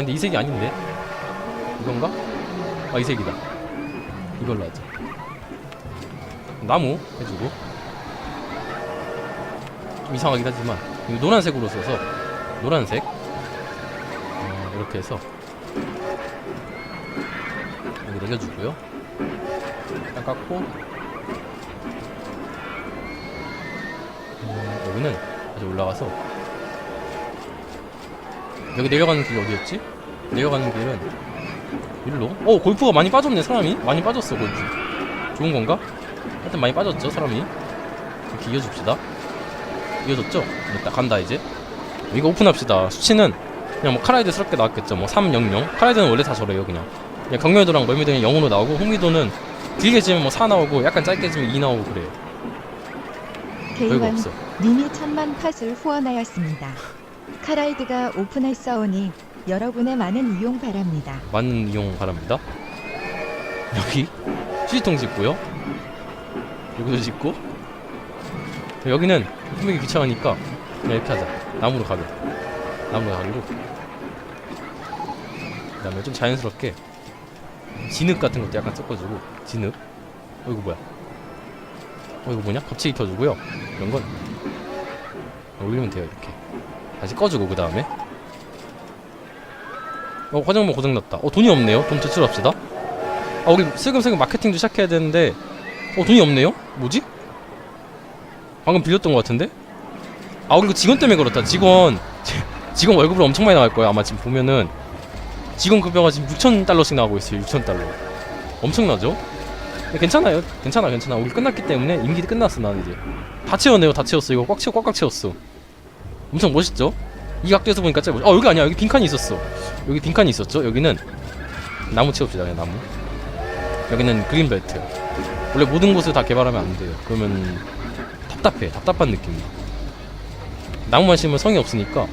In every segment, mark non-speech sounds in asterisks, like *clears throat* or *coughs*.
근데 이 색이 아닌데? 이건가? 아 이 색이다. 이걸로 하자. 나무 해주고. 좀 이상하긴 하지만 이거 노란색으로 써서 노란색. 어, 이렇게 해서. 여기 내려주고요. 딱 깎고. 음, 여기는 다시 올라가서 여기 내려가는 길이 어디였지? 내려가는 길은 일로? 어 골프가 많이 빠졌네 사람이. 많이 빠졌어 골프. 좋은 건가? 하여튼 많이 빠졌죠 사람이. 이렇게 이어줍시다. 이어졌죠? 됐다 간다 이제. 이거 오픈합시다. 수치는 그냥 뭐 카라이드스럽게 나왔겠죠. 뭐 300. 카라이드는 원래 다 저래요 그냥. 그냥 경멸도랑 멀미도는 0으로 나오고 홍미도는 길게 지면 뭐4 나오고 약간 짧게 지면 2 나오고 그래요. 별거 K1 없어. 님이 천만 팟을 후원하였습니다. 카라이드가 오픈했사오니 여러분의 많은 이용 바랍니다. 많은 이용 바랍니다. 여기 휴지통 짓고요. 여기도 짓고 여기는 꾸미기 귀찮으니까 그냥 이렇게 하자. 나무로 가게. 나무로 가기로. 그다음에 좀 자연스럽게 진흙 같은 것도 약간 섞어주고 진흙. 어 이거 뭐야? 어 이거 뭐냐? 겹치기 켜주고요. 이런 건 올리면 돼요 이렇게. 다시 꺼주고 그 다음에. 어 화장품 고장났다. 어 돈이 없네요. 돈 제출합시다. 아 우리 슬금슬금 마케팅도 시작해야 되는데 어 돈이 없네요? 뭐지? 방금 빌렸던 것 같은데? 아 이거 직원 때문에 그렇다. 직원. *laughs* 직원 월급을 엄청 많이 나갈 거야 아마 지금 보면은. 직원 급여가 지금 6천 달러씩 나가고 있어요. 6천 달러. 엄청나죠? 근데 괜찮아요. 괜찮아 괜찮아. 우리 끝났기 때문에 임기 끝났어 나는 이제. 다 채웠네요. 다 채웠어. 이거 꽉 채워 꽉꽉 채웠어 엄청 멋있죠? 이 각도에서 보니까 진짜 멋있... 어 여기 아니야. 여기 빈칸이 있었어. 여기 빈칸이 있었죠? 여기는 나무 채웁시다 그냥 나무. 여기는 그린벨트. 원래 모든 곳을 다 개발하면 안 돼요. 그러면 답답해. 답답한 느낌이야 나무만 심으면 성이 없으니까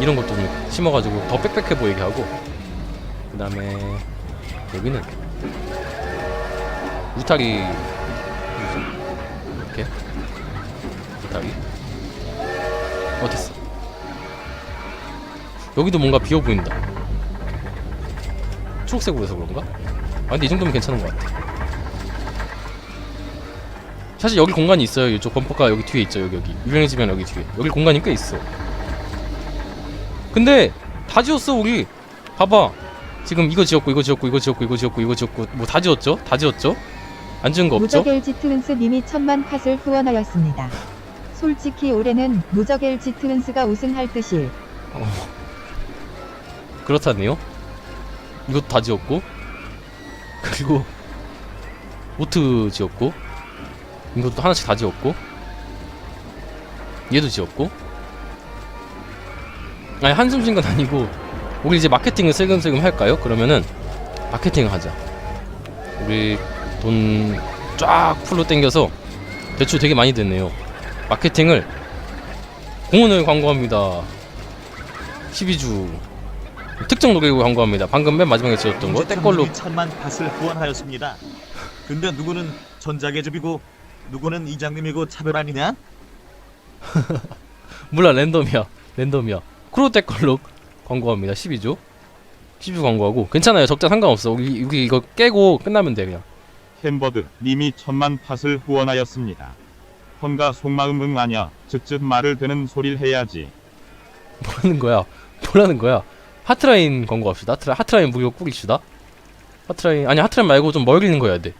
이런 것도 좀 심어가지고 더 빽빽해 보이게 하고. 그 다음에 여기는 울타리. 이렇게. 울타리 어 됐어 여기도 뭔가 비어 보인다 초록색으로 해서 그런가? 아 근데 이 정도면 괜찮은 것 같아 사실 여기 공간이 있어요 이쪽 범퍼가 여기 뒤에 있죠 여기 여기 유명해지면 여기 뒤에 여기 공간이 꽤 있어 근데 다 지었어 우리 봐봐 지금 이거 지었고 이거 지었고 이거 지었고 이거 지었고 이거 지었고 뭐 다 지었죠? 다 지었죠? 안 지은 거 없죠? 무적 LG 트윈스 님이 천만 팟을 후원하였습니다. 솔직히 올해는 무적 LG 트윈스가 우승할 듯이 어. 그렇다네요. 이것도 다 지었고 그리고 오트 지었고 이것도 하나씩 다 지었고 얘도 지었고 아니 한숨 쉰 건 아니고 우리 이제 마케팅을 슬금슬금 할까요? 그러면은 마케팅을 하자. 우리 돈 쫙 풀로 땡겨서 대출 되게 많이 됐네요. 마케팅을 공원을 광고합니다. 12주 특정 노래를 광고합니다. 방금 맨 마지막에 지었던 거 떼걸로 천만 밭을 후원하였습니다. 근데 누구는 전자계급이고 누구는 이장님이고 차별 아니냐? *laughs* 몰라 랜덤이야 랜덤이야 크로테 걸로 광고합니다 12주 12주 광고하고 괜찮아요 적자 상관없어 우리, 우리 이거 깨고 끝나면 돼 그냥 햄버드 님이 천만 팟을 후원하였습니다. 혼가 속마음 응 아냐 즉즉 말을 되는 소리를 해야지. 뭐라는 거야? 뭐라는 거야? 하트라인 광고 합시다. 하트라, 하트라인 무료 꾸립시다. 하트라인 아니 하트라인 말고 좀 멀리 있는 거 해야 돼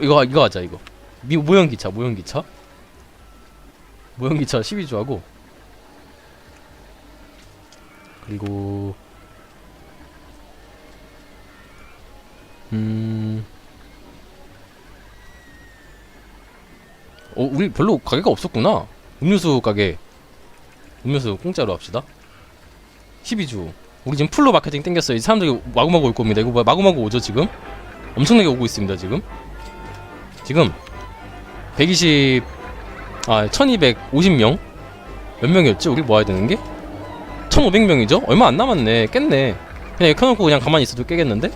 이거 이거 하자 이거. 미, 모형기차 모형기차? 모형기차 12주 하고. 그리고 음 어, 우리 별로 가게가 없었구나. 음료수 가게. 음료수 공짜로 합시다. 12주. 우리 지금 풀로 마케팅 땡겼어요. 이 사람들이 마구마구 올 겁니다. 이거 뭐야? 마구마구 오죠, 지금? 엄청나게 오고 있습니다, 지금. 지금 120 아, 1250명? 몇 명이었지? 우리 모아야 되는 게? 1500명이죠? 얼마 안 남았네. 깼네. 그냥 켜놓고 그냥 가만히 있어도 깨겠는데?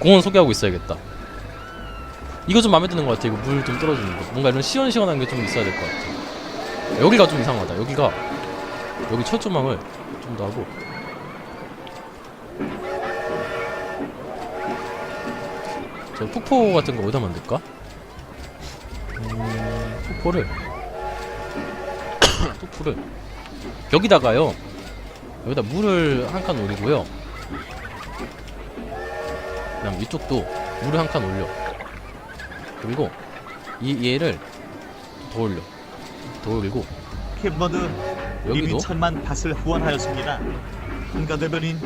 공원 소개하고 있어야겠다. 이거 좀 마음에 드는 것 같아. 이거 물 좀 떨어지는 거. 뭔가 이런 시원시원한 게 좀 있어야 될 것 같아. 여기가 좀 이상하다. 여기가 여기 첫 조망을 좀 더 하고. 저 폭포 같은 거 어디다 만들까? 음, 폭포를 *coughs* 폭포를 여기다가요. 여기다 물을 한 칸 올리고요. 그냥 이쪽도 물을 한 칸 올려. 그리고 이 얘를 더 올려 더 올리고 캡버드 여기도 천만 밭을 후원하였습니다. 한가 대변인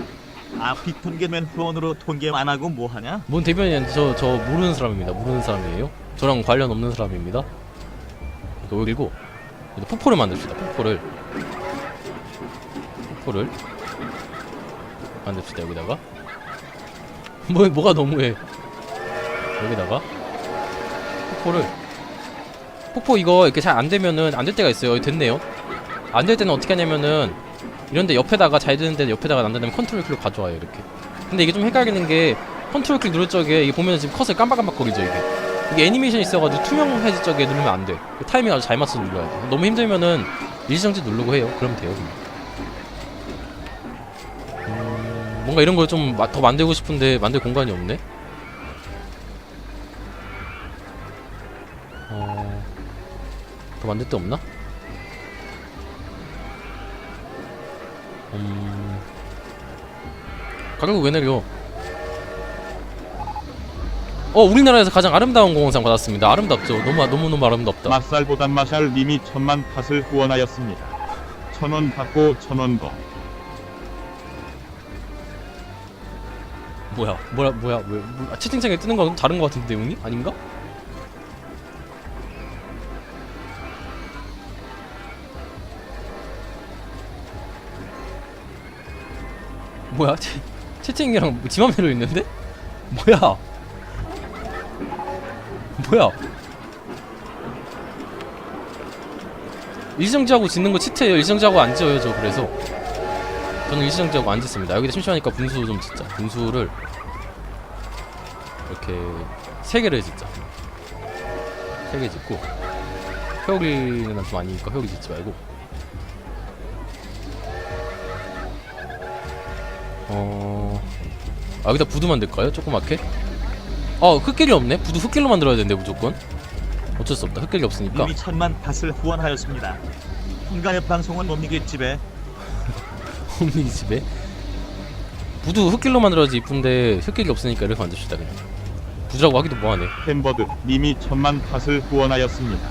아피 통계면 후원으로 통계 안 하고 뭐 하냐? 뭔 대변인한테 저, 저 모르는 사람입니다. 모르는 사람이에요. 저랑 관련 없는 사람입니다. 이거 올리고 이제 폭포를 만듭시다. 폭포를 폭포를 만듭시다. 여기다가 뭐 뭐가 너무해. 여기다가 폭포를. 폭포 이거 이렇게 잘 안 되면은 안 될 때가 있어요. 됐네요. 안 될 때는 어떻게 하냐면은 이런데 옆에다가 잘 되는데 옆에다가 안 되면 컨트롤 키로 가져와요 이렇게. 근데 이게 좀 헷갈리는 게 컨트롤 클릭 누를 적에 이게 보면 지금 컷을 깜빡깜빡 거리죠 이게. 이게 애니메이션이 있어가지고 투명해질 적에 누르면 안돼. 타이밍 아주 잘 맞춰서 눌러야 돼. 너무 힘들면은 일시정지 누르고 해요. 그러면 돼요 음, 뭔가 이런 걸 좀 더 만들고 싶은데 만들 공간이 없네 만들 데 없나? 음... 가격을 왜 내려? 어 우리나라에서 가장 아름다운 공원상 받았습니다. 아름답죠. 너무 너무 너무 아름답다. 맛살보단 마샬 님이 천만 팥을 후원하였습니다. 천원 받고 천원 더. 뭐야 뭐야 뭐야 왜 뭐, 아, 채팅창에 뜨는 거랑 다른 거 같은데 내용이 아닌가? 뭐야 채, 채팅이랑 지 맘대로 있는데? 뭐야? 뭐야? 일정지하고 짓는 거 치트예요. 일정지하고 안 지어요 저 그래서. 저는 일시정지하고 안 짓습니다. 여기다 심심하니까 분수 좀 짓자. 분수를 이렇게 세 개를 짓자. 세 개 짓고 회오리는 좀 아니니까 회오리 짓지 말고. 어, 아, 여기다 부두 만들까요? 조그맣게? 어, 흙길이 없네. 부두 흙길로 만들어야 되는데 무조건. 어쩔 수 없다. 흙길이 없으니까. 님이 천만 밭을 후원하였습니다. 한가협 방송은 뭡니겠집에 홈리 *laughs* 집에 부두 흙길로 만들어야지 이쁜데 흙길이 없으니까 이렇게 만듭시다 그냥 부두라고 하기도 뭐하네 햄버드 님이 천만 팥을 후원하였습니다.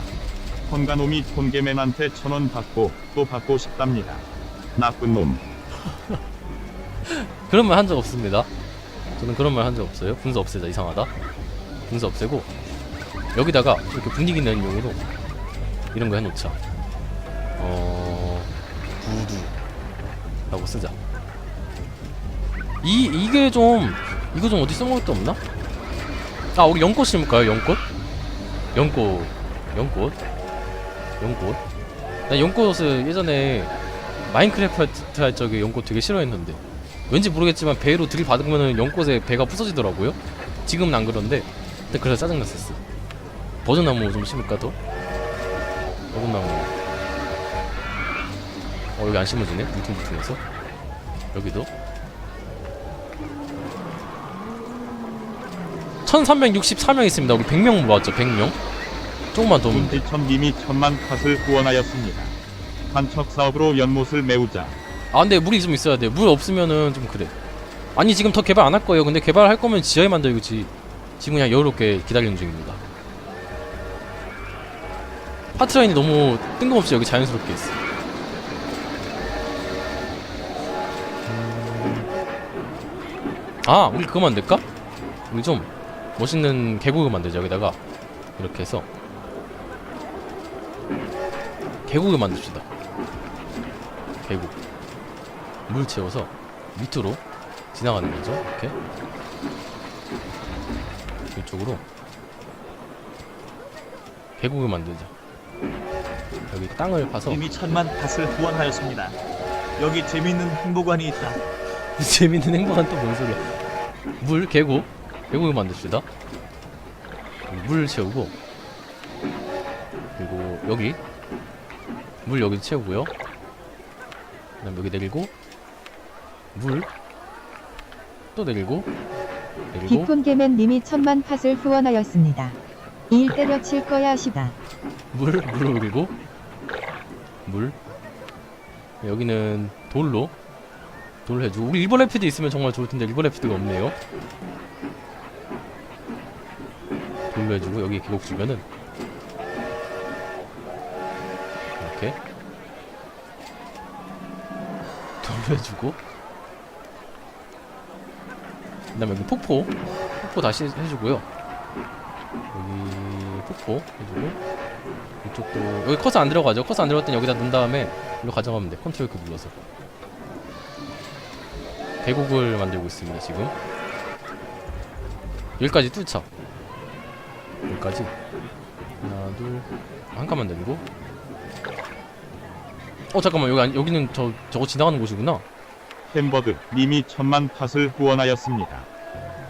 헌가놈이 톤개맨한테 천원 받고 또 받고 싶답니다. 나쁜 놈. *laughs* 그런 말 한 적 없습니다. 저는 그런 말 한 적 없어요. 분수 없애자 이상하다. 분수 없애고 여기다가 이렇게 분위기 내는 용으로 이런 거 해놓자. 어... 부두 라고 쓰자. 이, 이게 좀 이거 좀 어디 써먹을 데 없나? 아 우리 연꽃 심을까요? 연꽃? 연꽃 연꽃 연꽃. 나 연꽃을 예전에 마인크래프트 할 적에 연꽃 되게 싫어했는데 왠지 모르겠지만 배로 들이 받으면 연꽃에 배가 부서지더라고요. 지금은 안 그런데 그때 그래서 짜증났었어. 버전나무 좀 심을까 더? 버전나무. 어 여기 안 심어지네? 물퉁물퉁해서? 여기도 1364명 있습니다. 우리 100명 모았죠 100명? 조금만 더 오면 돼. 김지천 님이 천만 팥을 후원하였습니다. 한척 사업으로 연못을 메우자. 아 근데 물이 좀 있어야 돼. 물 없으면은 좀 그래. 아니 지금 더 개발 안 할 거예요. 근데 개발할 거면 지하에 만들지. 지금 그냥 여유롭게 기다리는 중입니다. 파트라인이 너무 뜬금없이 여기 자연스럽게 있어. 음. 아 우리 그거 만들까? 우리 좀 멋있는 계곡을 만들자 여기다가 이렇게 해서 계곡을 만듭시다. 계곡. 물 채워서 밑으로 지나가는 거죠. 이렇게 이쪽으로 계곡을 만들자. 여기 땅을 파서 님이 천만 밭을 후원하였습니다. 여기 재미있는 행보관이 있다. *laughs* 재밌는 행복한 또 뭔 소리야? 물 계곡 계곡을 만듭시다. 물 채우고 그리고 여기 물 여기 채우고요. 그다음 여기 내리고 물. 또 내리고. 그리고. 비폰개맨 님이 천만 팟을 후원하였습니다. 일 때려칠 거야 시다. 물, 물로 그리고. 물. 여기는 돌로. 돌로 해주고. 우리 일본 래피드 있으면 정말 좋을 텐데 일본 래피드가 없네요. 돌로 해주고 여기 계곡 주변은. 이렇게. 돌로 해주고 그 다음에 여기 폭포. 폭포 다시 해주고요. 여기 폭포 해주고 이쪽도 여기 커서 안 들어가죠. 커서 안 들어갔더니 여기다 놓은 다음에 이거 가져가면 돼. 컨트롤 키 눌러서. 계곡을 만들고 있습니다 지금. 여기까지 뚫자. 여기까지. 하나 둘한 칸만 내리고. 어 잠깐만. 여기 여기는 저 저거 지나가는 곳이구나 햄버드 님이 천만 팟을 후원하였습니다.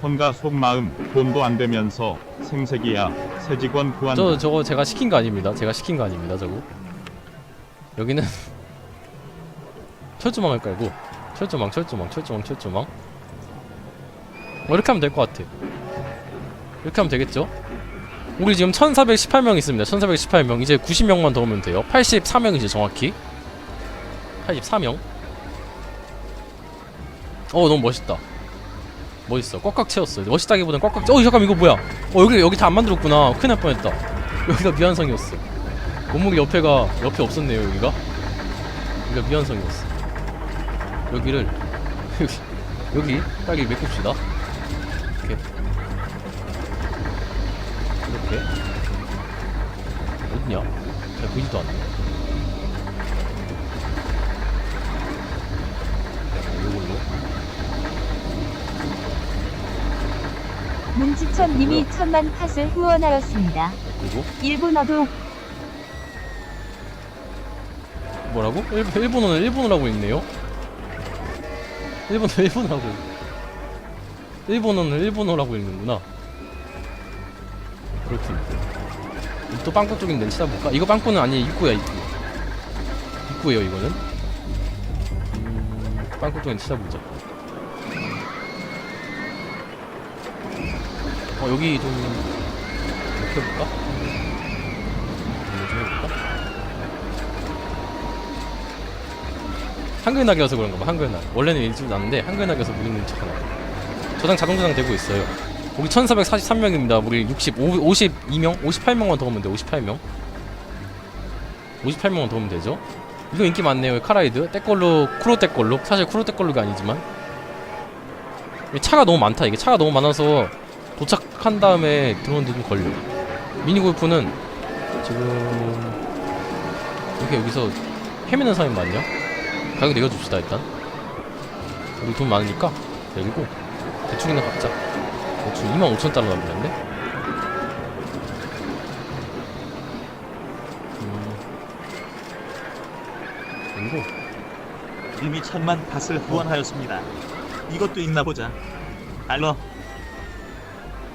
혼가 속마음 돈도 안 되면서 생색이야 새 직원 구한다. 저 저거 제가 시킨 거 아닙니다. 제가 시킨 거 아닙니다 저거. 여기는 *laughs* 철조망을 깔고 철조망 철조망 철조망 철조망. 뭐 이렇게 하면 될 것 같아. 이렇게 하면 되겠죠? 우리 지금 1418명 있습니다. 1418명. 이제 90명만 더 오면 돼요. 84명이죠 정확히. 84명 어 너무 멋있다. 멋있어. 꽉꽉 채웠어. 멋있다기보단 꽉꽉 채... 어 잠깐 이거 뭐야? 어 여기 여기 다 안 만들었구나. 큰일 날 뻔했다. *laughs* 여기가 미완성이었어. 몸무게 옆에가 옆에 없었네요 여기가. 여기가 미완성이었어. 여기를 여기 *laughs* 여기 빨리 메꿉시다. 이렇게. 이렇게. 어딨냐? 잘 보이지도 않네 지천 님이 천만 팟을 후원하였습니다. 그리고 일본어도 뭐라고? 일, 일본어는 일본어라고 있네요. 일본어 일본어라고. 일본어는 일본어라고 읽는구나. 그렇군. 또 빵꾸 쪽인 데 찾아볼까? 이거 빵꾸는 아니 입구야 입구. 입구예요 이거는. 음, 빵꾸 쪽인 찾아보자. 어 여기 좀 이렇게 해볼까? 이거 좀 해볼까? 한글나기여서 그런가 봐 한글날. 원래는 읽지도 않는데 한글나기여서 못 읽는 척 하나 저장 자동 저장 되고 있어요. 우리 1443명입니다. 우리 65, 52명? 58명만 더 오면 돼 58명. 58명만 더 오면 되죠? 이거 인기 많네요 카라이드. 떼걸로 쿠로 떼걸로. 사실 쿠로 떼걸로가 아니지만. 차가 너무 많다 이게. 차가 너무 많아서 도착한 다음에 들어오는데 좀 걸려 미니골프는 지금 이렇게 여기서 헤매는 사람이 많냐? 가격 내려줍시다 일단 우리 돈 많으니까 내리고 대충이나 갚자 대충 25,000달러 남겼네 음. 그리고 님이 천만 팟을 후원하였습니다. 이것도 있나 보자. 알러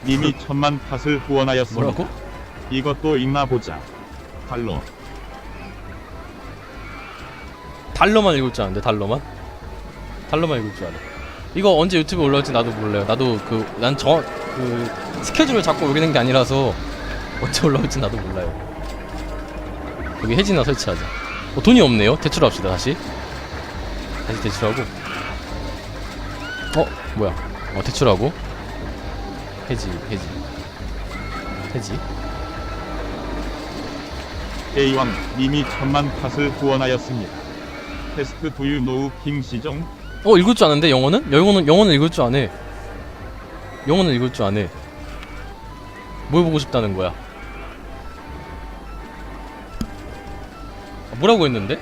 님이 천만 팟을 후원하였습니다. 뭐라고? 이것도 있나 보자. 달러. 달러만 읽을 줄 아는데 달러만? 달러만 읽을 줄 알아 이거 언제 유튜브에 올라올지 나도 몰라요 나도 그 난 저 그 스케줄을 잡고 올리는 게 아니라서 언제 올라올지 나도 몰라요 여기 해지나 설치하자 어, 돈이 없네요 대출합시다 다시 다시 대출하고 어 뭐야 어 대출하고 해지 해지 해지 A왕 님이 천만 팟을 후원하였습니다. 테스트 두유 노우 킹 시정 어 읽을 줄 아는데 영어는? 영어는 영어는 읽을 줄 아네. 영어는 읽을 줄 아네. 뭘 보고 싶다는 거야? 아, 뭐라고 했는데?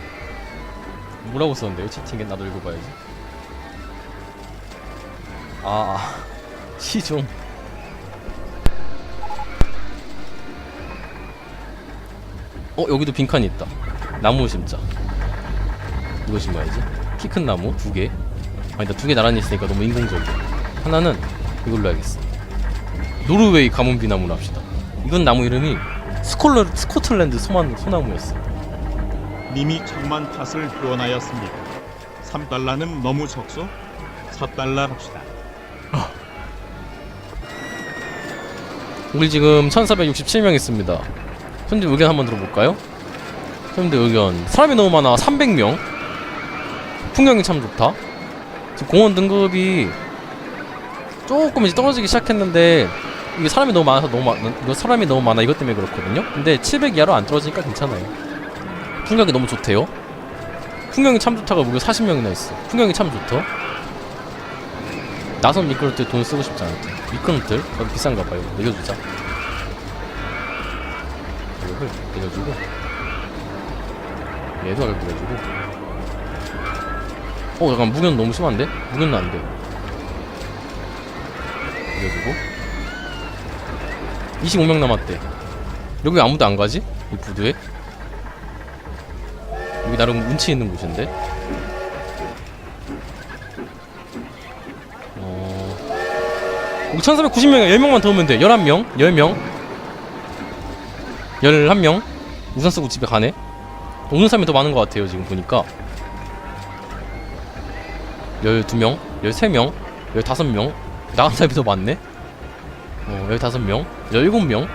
뭐라고 썼는데요? 채팅에 나도 읽어봐야지. 아, 아. *laughs* 시종. 어 여기도 빈칸이 있다. 나무 심자. 이거 심어야지. 키 큰 나무 두 개. 아니다 두개 나란히 있으니까 너무 인공적이야. 하나는 이걸로 해야겠어. 노르웨이 가문비 나무로 합시다. 이건 나무 이름이 스콜러 스코틀랜드 소만 소나무였어. 님이 천만 팟을 후원하였습니다. 3달러는 너무 적소? 4달러 합시다. 우리 지금 1467명 있습니다 손님들 의견 한번 들어볼까요? 손님들 의견. 사람이 너무 많아. 300명. 풍경이 참 좋다. 지금 공원 등급이 조금 이제 떨어지기 시작했는데 이게 사람이 너무 많아서 너무 많 사람이 너무 많아. 이것 때문에 그렇거든요. 근데 700 이하로 안 떨어지니까 괜찮아요. 풍경이 너무 좋대요. 풍경이 참 좋다가 무려 40명이나 있어. 풍경이 참 좋다. 나선 미끄럼틀 돈 쓰고 싶지 때. 미끄럼틀? 너무 비싼가 봐요. 내려주자 가격을 내려주고 얘도 가격 내려주고. 어 잠깐 무게는 너무 심한데? 무게는 안돼. 내려주고. 25명 남았대. 여기 아무도 안 가지? 이 부두에? 여기 나름 운치 있는 곳인데? 어... 여기 1490명에 10명만 더 오면 돼. 11명? 10명 11명? 우산 쓰고 집에 가네? 오는 사람이 더 많은 것 같아요 지금 보니까. 12명? 13명? 15명? 나간 사람이 더 많네? 어 15명? 17명?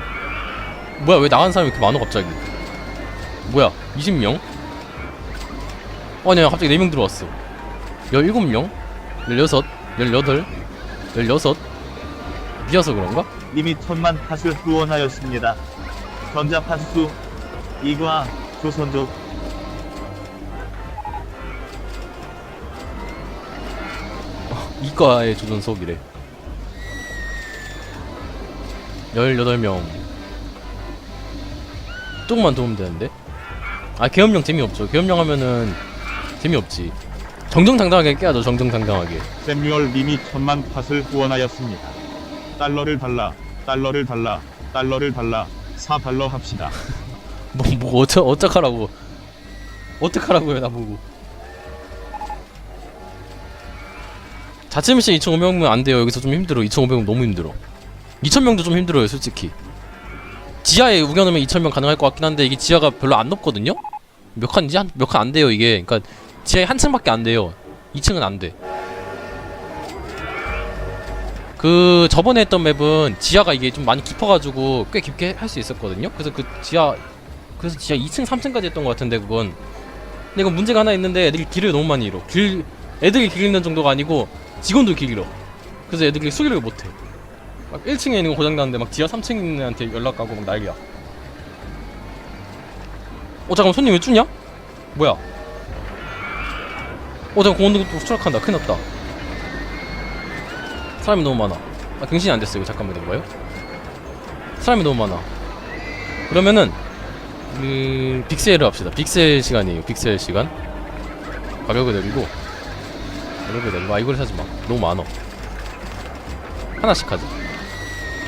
뭐야 왜 나간 사람이 이렇게 많아 갑자기? 뭐야 20명? 어 아니야 갑자기 4명 들어왔어. 17명? 16 18 16 비어서 그런가? 님이 천만 팥을 후원하였습니다. 전자 팥수 이과 조선족 이과의 조전 수업이래 18명. 조금만 도우면 되는데? 아 계엄령 재미없죠. 계엄령 하면은 재미없지. 정정당당하게 깨야죠 정정당당하게. 세뮤얼 님이 천만 팥을 후원하였습니다. 달러를 달라, 달러를 달라, 달러를 달라, 4달러 합시다. 뭐, 뭐, 어쩌, 어떡하라고. 어떡하라고요, 나보고. 자체 미션 2,500명 안 돼요. 여기서 좀 힘들어. 2,500명 너무 힘들어. 2,000명도 좀 힘들어요, 솔직히. 지하에 우겨놓으면 2,000명 가능할 것 같긴 한데, 이게 지하가 별로 안 높거든요? 몇 칸이지? 한, 몇칸 안 돼요, 이게. 그니까, 지하에 한 층밖에 안 돼요. 2층은 안 돼. 그, 저번에 했던 맵은 지하가 이게 좀 많이 깊어가지고 꽤 깊게 할 수 있었거든요? 그래서 그 지하 그래서 진짜 2층 3층까지 했던 것 같은데 그건. 근데 이건 문제가 하나 있는데 애들이 길을 너무 많이 잃어. 길 애들이 길 잃는 정도가 아니고 직원도 길 잃어. 그래서 애들이 수리를 못해. 막 1층에 있는 거 고장나는데 막 지하 3층 있는 애한테 연락 가고 막 난리야. 어 잠깐만 손님 왜 죽냐? 뭐야? 어 잠깐 공원도 또 추락한다. 큰일 났다 사람이 너무 많아 아 경신이 안 됐어 이거 잠깐만 이거요 사람이 너무 많아 그러면은 그 빅세일을 합시다. 빅세일 시간이에요. 빅세일 시간. 가격을 내리고 가격을 내리고 아 이걸 사지 마. 너무 많어. 하나씩 하자.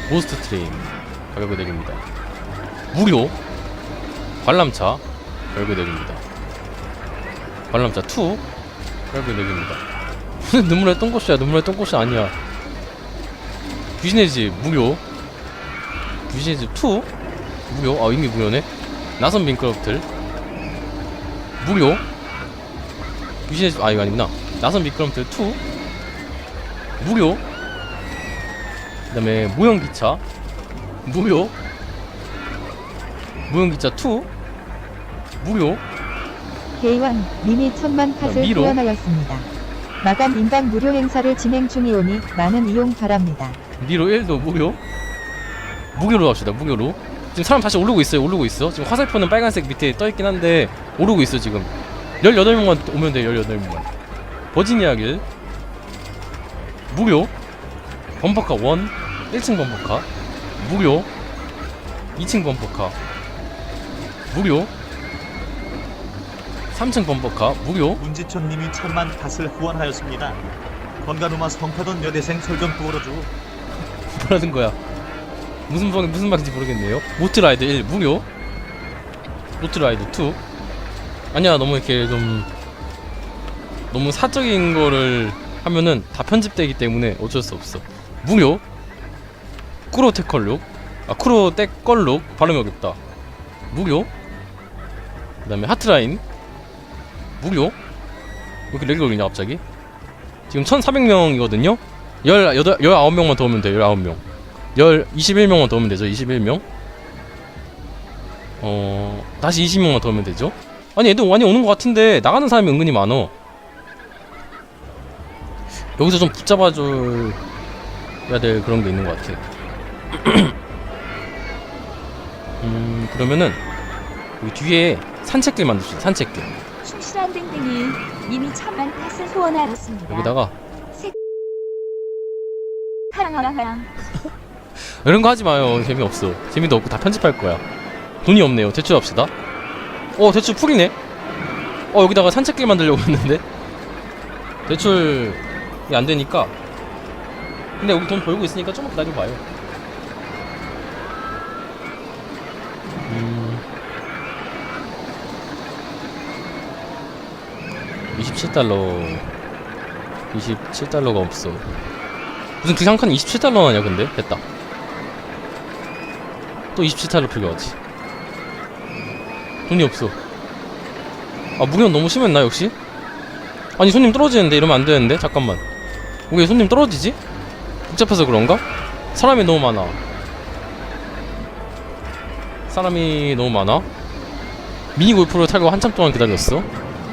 고스트 트레인 가격을 내립니다. 무료 관람차 가격을 내립니다. 관람차 2 가격을 내립니다. *laughs* 눈물의 똥꼬시야? 눈물의 똥꼬시 아니야. 귀신의 집 무료. 귀신의 집 2? 무료? 아 이미 무료네. 나선 미끄럼틀 무료 유신의 집- 아 이거 아니구나 나선 미끄럼틀 2 무료 그 다음에 모형기차 무료 모형기차 2 무료 K1 님이 천만 미로. 후원하였습니다. 마감 인당 무료 행사를 진행 중이오니 많은 이용 바랍니다. 미로 1도 무료 무료로 합시다 무료로. 지금 사람 다시 오르고 있어요 오르고 있어. 지금 화살표는 빨간색 밑에 떠있긴 한데 오르고 있어 지금. 18명만 오면 돼 18명만. 버지니아 길. 무료 범퍼카 1 1층 범퍼카. 무료 2층 범퍼카. 무료 3층 범퍼카. 무료 문지천 님이 천만 팥을 후원하였습니다. 건가누마 성파돈 여대생 설좀 부어줘. 뭐라는 거야? 무슨 방 무슨 말인지 모르겠네요. 모트라이드 1 무료. 모트라이드 2 아니야 너무 이렇게 좀 너무 사적인 거를 하면은 다 편집되기 때문에 어쩔 수 없어. 무료. 쿠로테컬룩 아 쿠로테컬룩 발음이 어렵다. 무료. 그다음에 하트라인 무료. 왜 이렇게 렉이 걸리냐 갑자기? 지금 1,400명이거든요. 18, 19명만 더 오면 돼요 19명. 열 21명만 더 오면 되죠 21명? 어 다시 20명만 더 오면 되죠? 아니 애들 많이 오는 것 같은데 나가는 사람이 은근히 많어. 여기서 좀 붙잡아줘야 될 그런 게 있는 것 같아. *clears throat* 음 그러면은 여기 뒤에 산책길 만듭시다 산책길. 충실한 땡땡이 님이 천만 탓을 후원하였습니다. 여기다가 하랑하랑 이런 거 하지 마요. 재미없어. 재미도 없고 다 편집할 거야. 돈이 없네요. 대출합시다. 어, 대출 풀이네. 어, 여기다가 산책길 만들려고 했는데. 대출이 안 되니까. 근데 여기 돈 벌고 있으니까 좀만 기다려봐요. 음. 27달러. 27달러가 없어. 무슨 그 상칸 27달러 하냐 근데? 됐다. 또 27달러 필요하지. 돈이 없어. 아 무게는 너무 심했나 역시? 아니 손님 떨어지는데 이러면 안 되는데 잠깐만. 왜 손님 떨어지지? 복잡해서 그런가? 사람이 너무 많아. 사람이 너무 많아. 미니 골프를 타고 한참 동안 기다렸어.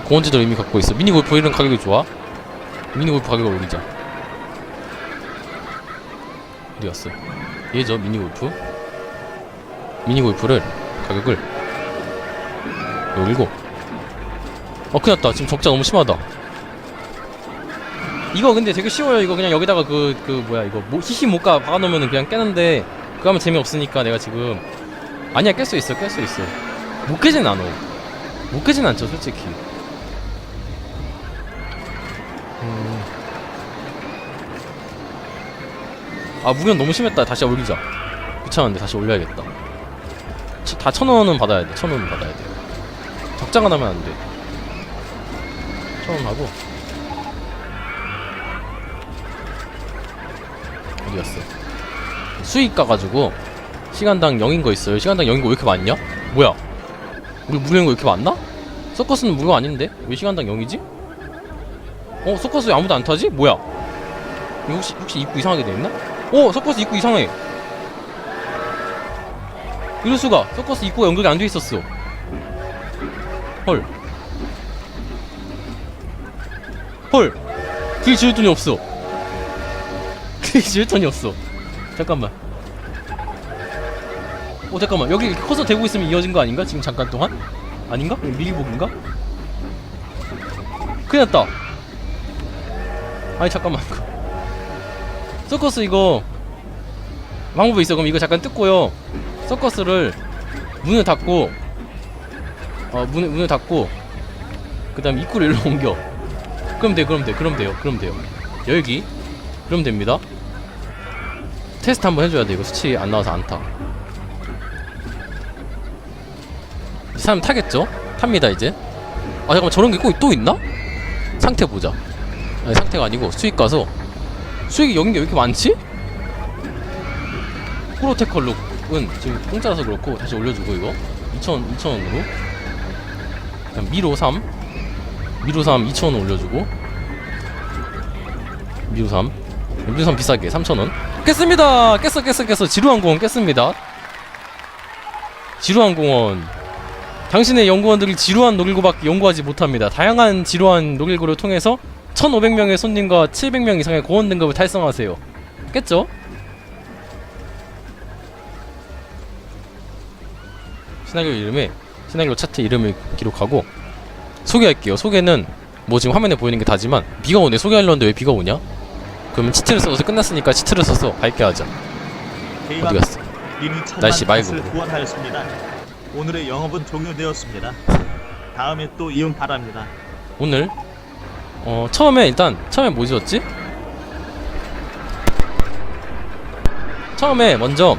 고원지도 이미 갖고 있어. 미니 골프 이런 가격이 좋아. 미니 골프 가격을 올리자. 어디 갔어? 얘죠 미니 골프. 미니 골프를 가격을 올리고. 어 큰일 났다. 지금 적자 너무 심하다. 이거 근데 되게 쉬워요. 이거 그냥 여기다가 그 그 뭐야 이거 뭐 히히 못가 박아놓으면 그냥 깨는데 그거 하면 재미없으니까 내가 지금 아니야 깰 수 있어 깰 수 있어. 못 깨진 않아. 못 깨진 않죠 솔직히. 아 무게는 너무 심했다. 다시 올리자. 귀찮은데 다시 올려야겠다. 치- 다 천 원은 받아야 돼. 천 원은 받아야 돼. 적자가 나면 안 돼. 천원 하고 어디 갔어? 수익 가가지고 시간당 0인 거 있어요. 시간당 0인 거 왜 이렇게 많냐? 뭐야? 우리 무료인 거왜 이렇게 많나? 서커스는 무료 아닌데? 왜 시간당 0이지? 어 서커스 왜 아무도 안 타지? 뭐야? 이거 혹시 혹시 입구 이상하게 돼 있나? 어 서커스 입구 이상해. 이럴 수가 서커스 입구가 연결이 안 돼 있었어. 헐. 헐. 길 지을 돈이 없어. *laughs* 길 지을 돈이 없어. 잠깐만. 어 잠깐만 여기 커서 되고 있으면 이어진 거 아닌가? 지금 잠깐 동안? 아닌가? 보기인가? 큰일 났다. 아니 잠깐만. 서커스 이거 방법이 있어. 그럼 이거 잠깐 뜯고요. 서커스를 문을 닫고 어 문을 문을 닫고 그 다음 입구를 일로 *laughs* 옮겨. 그럼 돼. 그럼 돼. 그럼 돼요. 그럼 돼요. 열기. 그럼 됩니다. 테스트 한번 해줘야 돼. 이거 수치 안 나와서 안 타. 이 사람 타겠죠? 탑니다 이제. 아 잠깐만 저런 게 꼭 또 있나? 상태 보자. 아니 상태가 아니고 수익 가서 수익이 여긴 게 왜 이렇게 많지? 프로테커 룩은 지금 공짜라서 그렇고 다시 올려주고 이거. 2,000 2,000원으로. 그다음 미로 3 미로 3 2,000원 올려주고. 미로 3 미로 3 비싸게 3,000원. 깼습니다. 깼어 깼어 깼어. 지루한 공원 깼습니다. 지루한 공원. 당신의 연구원들이 지루한 놀이고밖에 연구하지 못합니다. 다양한 지루한 놀이고를 통해서 1500명의 손님과 700명 이상의 고원 등급을 달성하세요 깼죠? 시나리오 이름에 시나리오 차트 이름을 기록하고 소개할게요. 소개는 뭐 지금 화면에 보이는 게 다지만 비가 오네. 소개하려는데 왜 비가 오냐? 그러면 치트를 써서 끝났으니까 치트를 써서 밝게 하자. 어디 갔어? 날씨 맑고. 탓을 후원하였습니다. 오늘의 영업은 종료되었습니다. 다음에 또 이용 바랍니다. 오늘 어 처음에 일단 처음에 뭐 지었지? 처음에 먼저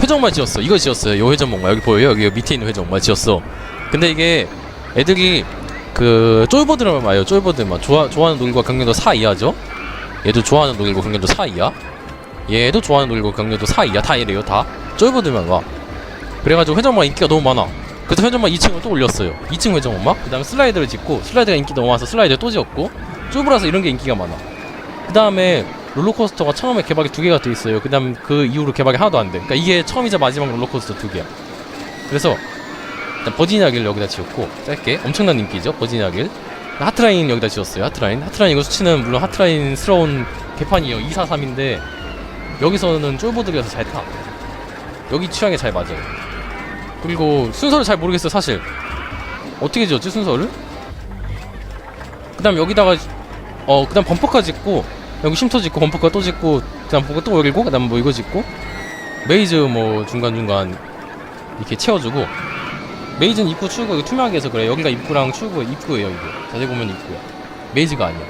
회전말 지었어. 이거 지었어요. 요 회전목마 여기 보여요? 여기 밑에 있는 회전목마 지었어. 근데 이게 애들이 그 쫄보들만 와요. 쫄보들만 좋아 좋아하는 놀이과 경력도 4 이하죠. 얘도 좋아하는 놀이과 경력도 4 이하. 얘도 좋아하는 놀이과 경력도 4 이하. 다 이래요. 다 쫄보들만 와. 그래가지고 회전목마 인기가 너무 많아. 그래서 회전목 2층을 또 올렸어요. 2층 회전목마. 그 다음에 슬라이드를 짓고 슬라이드가 인기 너무 많아서 슬라이드 또 지었고 쫄보라서 이런 게 인기가 많아. 그 다음에 롤러코스터가 처음에 개발이 두 개가 돼 있어요. 그 다음 그 이후로 개발이 하나도 안 돼. 그러니까 이게 처음이자 마지막 롤러코스터 두 개야. 그래서 일단 버지니아 길 여기다 지었고 짧게 엄청난 인기죠 버지니아 길. 하트라인 여기다 지었어요. 하트라인. 하트라인 이거 수치는 물론 하트라인스러운 개판이에요. 243인데 여기서는 쫄보들이라서 잘 타. 여기 취향에 잘 맞아요. 그리고 순서를 잘 모르겠어요 사실. 어떻게 지었지 순서를? 그 다음 여기다가 어 그 다음 범퍼카 짓고 여기 쉼터 짓고 범퍼카 또 짓고 그 다음 범퍼카 또 열고 그 다음 뭐 이거 짓고 메이즈 뭐 중간 중간 이렇게 채워주고 메이즈는 입구 출구 이거 투명하게 해서 그래 여기가 입구랑 출구 입구예요 이게. 자세히 보면 입구야. 메이즈가 아니야.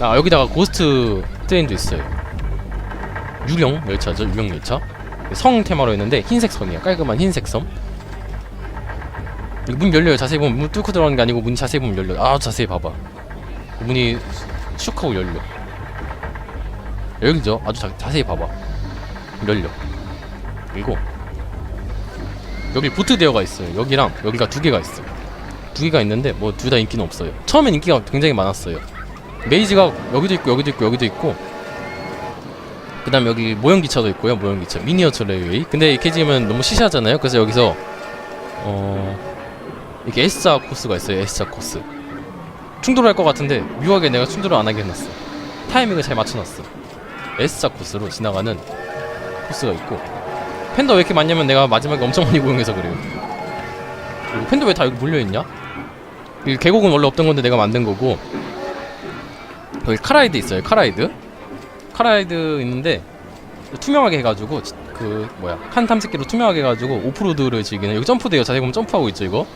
아 여기다가 고스트 트레인도 있어요. 유령 열차죠 유령 열차 성 테마로 했는데 흰색 섬이야 깔끔한 흰색 섬 문 열려요. 자세히 보면 문 뚫고 들어가는 게 아니고 문 자세히 보면 열려요. 아 자세히 봐봐. 문이 슉 하고 열려 열리죠? 아주 자, 자세히 봐봐. 열려. 그리고 여기 보트 대여가 있어요. 여기랑 여기가 두 개가 있어 두 개가 있는데 뭐 둘 다 인기는 없어요. 처음엔 인기가 굉장히 많았어요. 메이지가 여기도 있고 여기도 있고 여기도 있고 그 다음 여기 모형 기차도 있고요 모형 기차. 미니어처 레이웨이. 근데 지으면 너무 시시하잖아요. 그래서 여기서 어 이렇게 S자 코스가 있어요 S자 코스. 충돌할 것 같은데 묘하게 내가 충돌을 안 하게 해놨어. 타이밍을 잘 맞춰놨어. S자 코스로 지나가는 코스가 있고. 팬더 왜 이렇게 많냐면 내가 마지막에 엄청 많이 고용해서 그래요. 그리고 팬더 왜 다 여기 몰려있냐? 이 계곡은 원래 없던 건데 내가 만든 거고. 여기 카라이드 있어요 카라이드 카라이드 있는데 투명하게 해가지고 지- 그 뭐야 칸 탐색기로 투명하게 해가지고 오프로드를 즐기는 여기 점프돼요. 자세히 보면 점프하고 있죠 이거?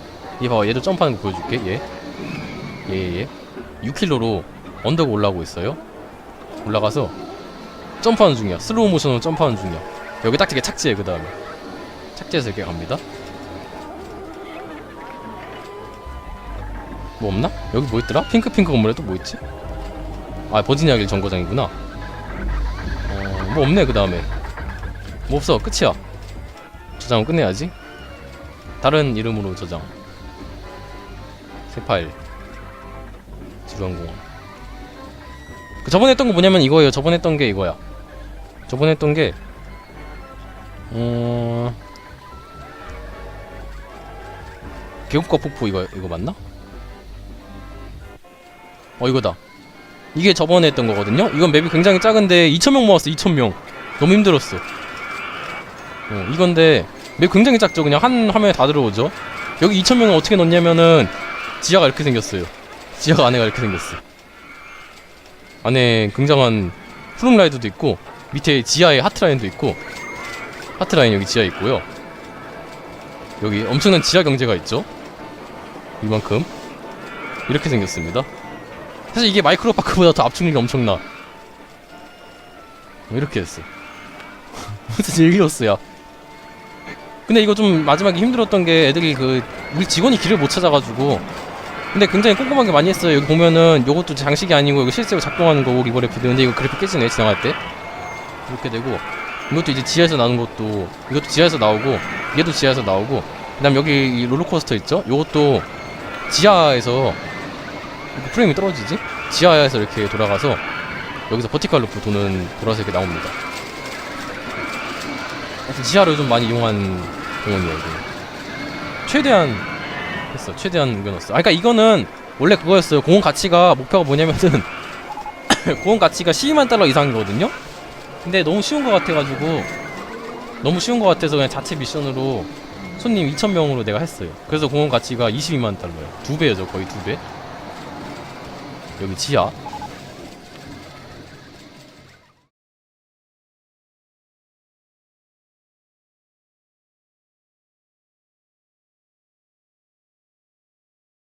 얘 봐봐 얘도 점프하는 거 보여줄게. 얘 얘 얘 6킬로로 언덕 올라오고 있어요. 올라가서 점프하는 중이야. 슬로우 모션으로 점프하는 중이야. 여기 딱 되게 착지해 그 다음에. 착지해서 이렇게 갑니다. 뭐 없나? 여기 뭐 있더라? 핑크핑크 건물에 또 뭐 있지? 아 버지니아 길 정거장이구나. 어, 뭐 없네 그 다음에. 뭐 없어 끝이야. 저장은 끝내야지. 다른 이름으로 저장. 새 파일. 지루한공원. 그 저번에 했던 거 뭐냐면 이거예요. 저번에 했던 게 이거야. 저번에 했던 게 어... 계곡과 폭포 이거 이거 맞나? 어 이거다 이게 저번에 했던 거거든요. 이건 맵이 굉장히 작은데 2,000명 모았어 2,000명. 너무 힘들었어. 어, 이건데 맵 굉장히 작죠. 그냥 한 화면에 다 들어오죠. 여기 2,000명을 어떻게 넣냐면은 지하가 이렇게 생겼어요. 지하가 안에가 이렇게 생겼어. 안에 굉장한 푸름라이드도 있고 밑에 지하에 하트라인도 있고 하트라인 여기 지하에 있고요. 여기 엄청난 지하 경제가 있죠? 이만큼. 이렇게 생겼습니다 사실 이게 마이크로파크보다 더 압축력이 엄청나. 뭐 이렇게 했어. *laughs* 무슨 즐기웠어야 근데 이거 좀 마지막에 힘들었던 게 애들이 그 우리 직원이 길을 못 찾아가지고. 근데 굉장히 꼼꼼하게 많이 했어요. 여기 보면은 요것도 장식이 아니고 이거 실제로 작동하는 거고 리버 래피드 근데 이거 그래픽 깨지네 지나갈 때? 이렇게 되고. 이것도 이제 지하에서 나오는 것도 이것도 지하에서 나오고 얘도 지하에서 나오고. 그 다음 여기 이 롤러코스터 있죠? 요것도 지하에서 프레임이 떨어지지? 지하에서 이렇게 돌아가서 여기서 버티컬 루프 도는 돌아서 이렇게 나옵니다. 지하를 좀 많이 이용한 공원이에요. 이거. 최대한 했어. 최대한 옮겨놨어. 아, 그러니까 이거는 원래 그거였어요. 공원 가치가 목표가 뭐냐면은 *coughs* 공원 가치가 12만 달러 이상이거든요. 근데 너무 쉬운 것 같아가지고 너무 쉬운 것 같아서 그냥 자체 미션으로 손님 2,000명으로 내가 했어요. 그래서 공원 가치가 22만 달러예요. 두 배죠, 거의 두 배. 여기 지하